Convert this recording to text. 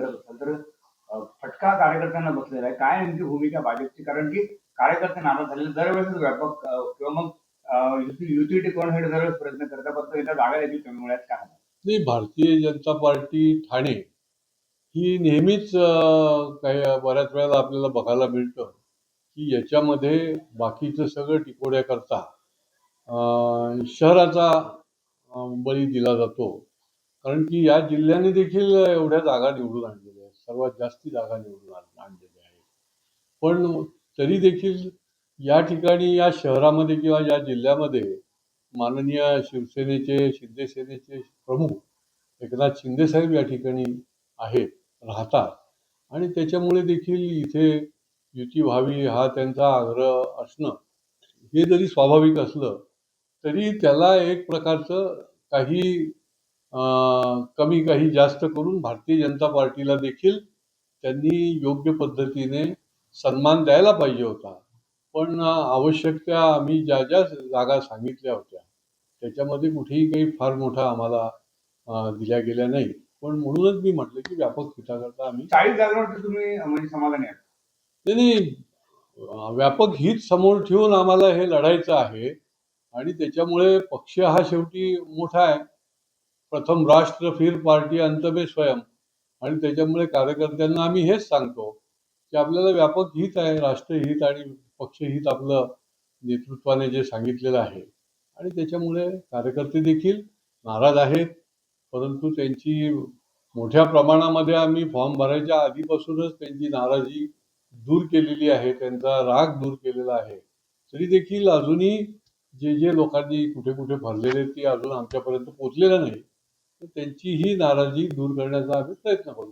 करत असाल तर फटका कार्यकर्त्यांना बसलेला आहे. काय नेमकी भूमिका भाजपची? कारण की कार्यकर्ते नाराज झालेले दरवेळेस व्यापक किंवा मग युती युती टिकवण्यासाठी दरवेळेस प्रयत्न करतात. पण एकदा जागा देखील कमी मिळत काय नाही भारतीय जनता पार्टी ठाणे ही नेहमीच काही बऱ्याच वेळेला आपल्याला बघायला मिळतं की याच्यामध्ये बाकीचं सगळं टिकोड्याकरता शहराचा बळी दिला जातो. कारण की या जिल्ह्याने देखील एवढ्या जागा निवडून आणलेल्या आहेत. सर्वात जास्ती जागा निवडून आण- आणलेल्या आहेत. पण तरी देखील या ठिकाणी या शहरामध्ये किंवा या जिल्ह्यामध्ये माननीय शिवसेनेचे शिंदे सेनेचे प्रमुख एकनाथ शिंदे साहेब या ठिकाणी आहेत राहतात. आणि त्याच्यामुळे देखील इथे युती व्हावी हा त्यांचा आग्रह असणं हे जरी स्वाभाविक असलं तरी त्याला एक प्रकारचं काही कमी काही जास्त करून भारतीय जनता पार्टीला देखील त्यांनी योग्य पद्धतीने सन्मान द्यायला पाहिजे होता. पण आवश्यक त्या आम्ही ज्या ज्या जागा सांगितल्या होत्या त्याच्यामध्ये कुठेही काही फार मोठा आम्हाला दिल्या गेल्या नाही पण म्हणूनच मी म्हटलं की व्यापक हिताकरता आम्ही चाळीस जागांवरती तुम्ही अं, म्हणजे समाधानी आहात. नाही व्यापक हित समोर ठेवून आम्हाला हे लढायचं आहे आणि त्याच्यामुळे पक्ष हा शेवटी मोठा आहे. प्रथम राष्ट्र फिर पार्टी अंतमे स्वयं. आणि त्याच्यामुळे कार्यकर्त्यांना आम्ही हेच सांगतो की आपल्याला व्यापक हित आहे राष्ट्रहित आणि पक्षहित आपलं नेतृत्वाने जे सांगितलेलं आहे. आणि त्याच्यामुळे कार्यकर्ते देखील नाराज आहेत. परंतु त्यांची मोठ्या प्रमाणामध्ये आम्ही फॉर्म भरायच्या आधीपासूनच त्यांची नाराजी दूर केलेली आहे त्यांचा राग दूर केलेला आहे. तरी देखील अजूनही जे जे लोकांनी कुठे कुठे भरलेले ते अजून आमच्यापर्यंत पोचलेलं नाही. तर त्यांची ही नाराजी दूर करण्याचा आम्ही प्रयत्न करू.